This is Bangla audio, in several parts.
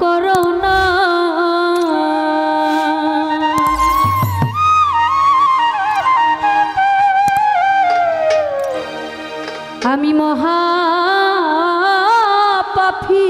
করোনা আমি মহা পাপি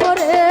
পরে